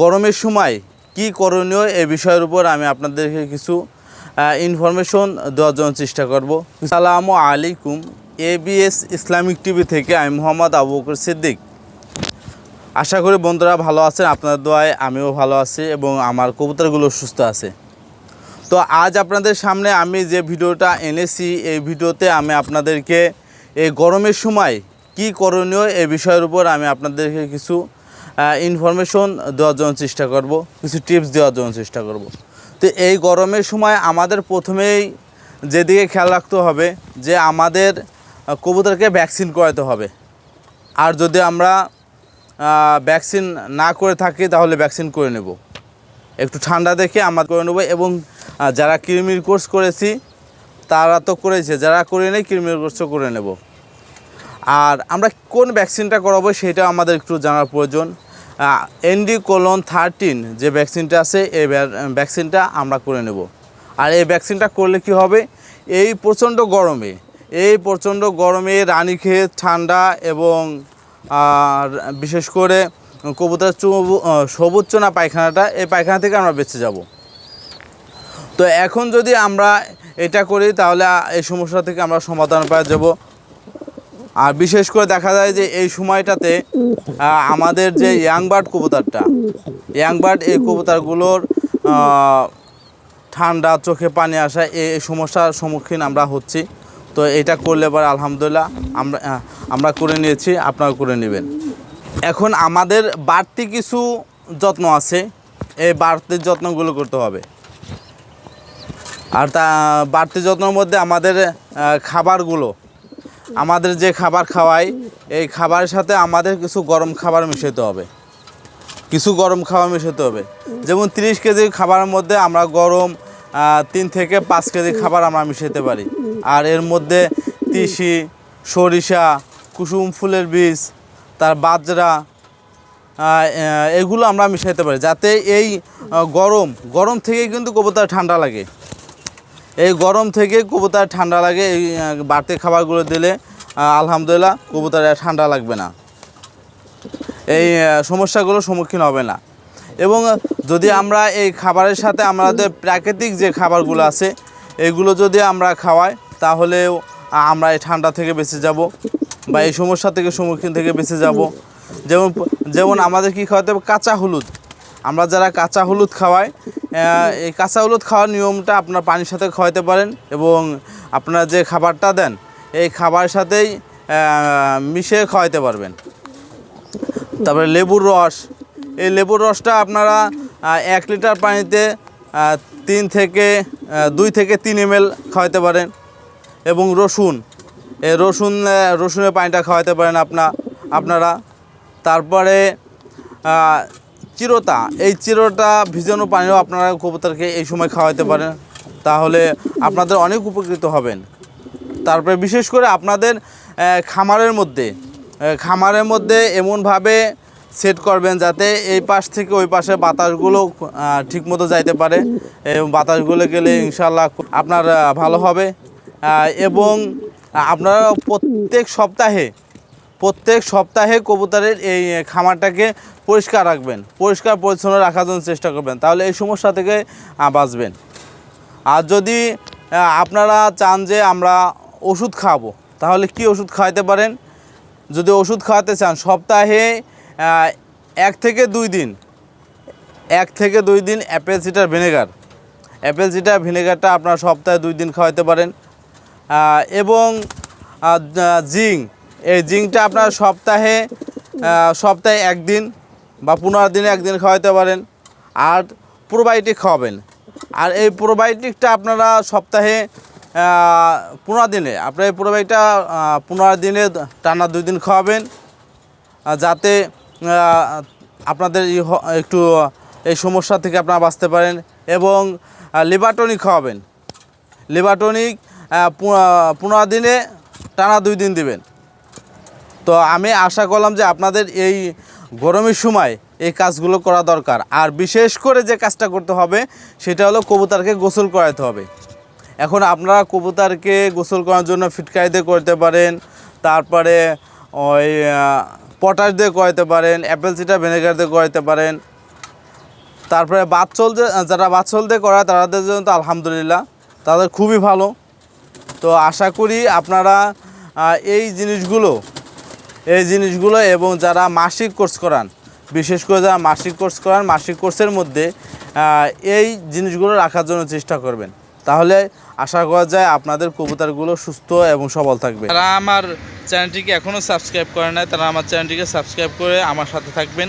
গরমের সময় কি করণীয় এ বিষয়ের উপর আমি আপনাদেরকে কিছু ইনফরমেশন দেওয়ার জন্য চেষ্টা করব। সালামু আলাইকুম এবিএস ইসলামিক টিভি থেকে আমি মোহাম্মদ আবু বকর সিদ্দিক। আশা করি বন্ধুরা ভালো আছেন, আপনাদের দোয়ায় আমিও ভালো আছি এবং আমার কবুতরগুলো সুস্থ আছে। তো আজ আপনাদের সামনে আমি যে ভিডিওটা এনেছি, এই ভিডিওতে আমি আপনাদেরকে এই গরমের সময় কি করণীয় এ বিষয়ের উপর আমি আপনাদেরকে কিছু ইনফরমেশন দেওয়ার জন্য চেষ্টা করব, কিছু টিপস দেওয়ার জন্য চেষ্টা করব। তো এই গরমের সময় আমাদের প্রথমেই যেদিকে খেয়াল রাখতে হবে যে আমাদের কবুতরকে ভ্যাকসিন করাতে হবে। আর যদি আমরা ভ্যাকসিন না করে থাকি তাহলে ভ্যাকসিন করে নেব। একটু ঠান্ডা দেখে আমরা করে নেব এবং যারা কৃমির কোর্স করেছি, তারা তো করেছে, যারা করে নেই, কৃমির কোর্সও করে নেব। আর আমরা কোন ভ্যাকসিনটা করাবো সেটা আমাদের একটু জানার প্রয়োজন। এনডি কোলন থার্টিন যে ভ্যাকসিনটা আছে, এই ভ্যা- ভ্যাকসিনটা আমরা করে নেব। আর এই ভ্যাকসিনটা করলে কি হবে? এই প্রচণ্ড গরমে, এই প্রচণ্ড গরমে রানী রানীক্ষেত ঠান্ডা এবং বিশেষ করে কবুতর সবুজ চোনা পায়খানাটা, এই পায়খানা থেকে আমরা বেঁচে যাব। তো এখন যদি আমরা এটা করি, তাহলে এই সমস্যা থেকে আমরা সমাধান পাওয়া যাব। আর বিশেষ করে দেখা যায় যে এই সময়টাতে আমাদের যে ইয়াংবার্ড কবুতরটা, ইয়াংবার্ড এই কবুতরগুলোর ঠান্ডা চোখে পানি আসা এই সমস্যার সম্মুখীন আমরা হচ্ছি। তো এটা করলে পরে আলহামদুলিল্লাহ আমরা আমরা করে নিয়েছি আপনারা করে নেবেন। এখন আমাদের বাড়তি কিছু যত্ন আছে, এই বাড়তি যত্নগুলো করতে হবে। আর তা, বাড়তি যত্নের মধ্যে আমাদের খাবারগুলো আমাদের যে খাবার খাওয়াই, এই খাবারের সাথে আমাদের কিছু গরম খাবার মিশাতে হবে। কিছু গরম খাবার মিশাতে হবে। যেমন তিরিশ কেজি খাবারের মধ্যে আমরা গরম তিন থেকে পাঁচ কেজি খাবার আমরা মিশাতে পারি। আর এর মধ্যে তিসি, সরিষা, কুসুম ফুলের বীজ, তার বাজরা এগুলো আমরা মিশাইতে পারি। যাতে এই গরম গরম থেকেই কিন্তু কবুতর ঠান্ডা লাগে। এই গরম থেকে কবুতার ঠান্ডা লাগে এই বাড়তি খাবারগুলো দিলে আলহামদুলিল্লাহ কবুতর ঠান্ডা লাগবে না। এই আহ, সমস্যাগুলোর সম্মুখীন হবে না। এবং যদি আমরা এই খাবারের সাথে আমাদের প্রাকৃতিক যে খাবারগুলো আছে এগুলো যদি আমরা খাওয়াই তাহলেও আমরা এই ঠান্ডা থেকে বেঁচে যাব বা এই সমস্যা থেকে সম্মুখীন থেকে বেঁচে যাব। যেমন যেমন আমাদের কি খাওয়াতে হবে? কাঁচা হলুদ। আমরা যারা কাঁচা হলুদ খাওয়াই এই কাঁচা হলুদ খাওয়ার নিয়মটা আপনার পানির সাথে খাওয়াতে পারেন এবং আপনারা যে খাবারটা দেন, এই খাবারের সাথেই মিশিয়ে খাওয়াতে পারবেন। তারপরে লেবুর রস, এই লেবুর রসটা আপনারা এক লিটার পানিতে তিন থেকে দুই থেকে তিন এম এল খাওয়াতে পারেন এবং রসুন, এই রসুন রসুনের পানিটা খাওয়াতে পারেন আপনা, আপনারা। তারপরে চিরতা, এই চিরতা ভিজানো পানিও আপনারা কবুতরকে এই সময় খাওয়াতে পারেন। তাহলে আপনাদের অনেক উপকৃত হবেন। তারপরে বিশেষ করে আপনাদের খামারের মধ্যে খামারের মধ্যে এমনভাবে সেট করবেন যাতে এই পাশ থেকে ওই পাশে বাতাসগুলো ঠিকমতো যাইতে পারে। এবং বাতাসগুলো গেলে ইনশাল্লাহ আপনার ভালো হবে। এবং আপনারা প্রত্যেক সপ্তাহে প্রত্যেক সপ্তাহে কবুতরের এই খামারটাকে পরিষ্কার রাখবেন, পরিষ্কার পরিচ্ছন্ন রাখার জন্য চেষ্টা করবেন। তাহলে এই সমস্যা থেকে বাঁচবেন। আর যদি আপনারা চান যে আমরা ওষুধ খাওয়াবো তাহলে কি ওষুধ খাওয়াতে পারেন? যদি ওষুধ খাওয়াতে চান, সপ্তাহে এক থেকে দুই দিন, এক থেকে দুই দিন apple cider vinegar. Apple cider ভিনেগারটা আপনার সপ্তাহে দুই দিন খাওয়াতে পারেন। এবং জিঙ্ক। এই জিঙ্কটা আপনার সপ্তাহে সপ্তাহে একদিন বা পনেরো দিনে একদিন খাওয়াতে পারেন আর প্রোবায়োটিক খাওয়াবেন। আর এই প্রোবায়োটিকটা আপনারা সপ্তাহে পনেরো দিনে, আপনার এই প্রোবায়োটিকটা পনেরো দিনে টানা দুই দিন খাওয়াবেন যাতে আপনাদের একটু এই সমস্যা থেকে আপনারা বাঁচতে পারেন এবং লিভারটনিক খাওয়াবেন। লিভারটনিক পনেরো দিনে টানা দুই দিন দিবেন। তো আমি আশা করলাম যে আপনাদের এই গরমের সময় এই কাজগুলো করা দরকার। আর বিশেষ করে যে কাজটা করতে হবে, সেটা হলো কবুতরকে গোসল করাতে হবে। এখন আপনারা কবুতরকে গোসল করার জন্য ফিটকারি দিয়ে করতে পারেন, তারপরে ওই পটাশ দিয়ে করাতে পারেন, অ্যাপেল সিডার ভিনেগার দিয়ে করাতে পারেন। তারপরে বাদ চলতে যারা বাচ্চল দিয়ে করায়, তাদের জন্য তো আলহামদুলিল্লাহ, তাদের খুবই ভালো। তো আশা করি আপনারা এই জিনিসগুলো এই জিনিসগুলো এবং যারা মাসিক কোর্স করান, বিশেষ করে যারা মাসিক কোর্স করান, মাসিক কোর্সের মধ্যে এই জিনিসগুলো রাখার জন্য চেষ্টা করবেন। তাহলে আশা করা যায় আপনাদের কবুতারগুলো সুস্থ এবং সবল থাকবে। তারা আমার চ্যানেলটিকে এখনও সাবস্ক্রাইব করে নাই, তারা আমার চ্যানেলটিকে সাবস্ক্রাইব করে আমার সাথে থাকবেন।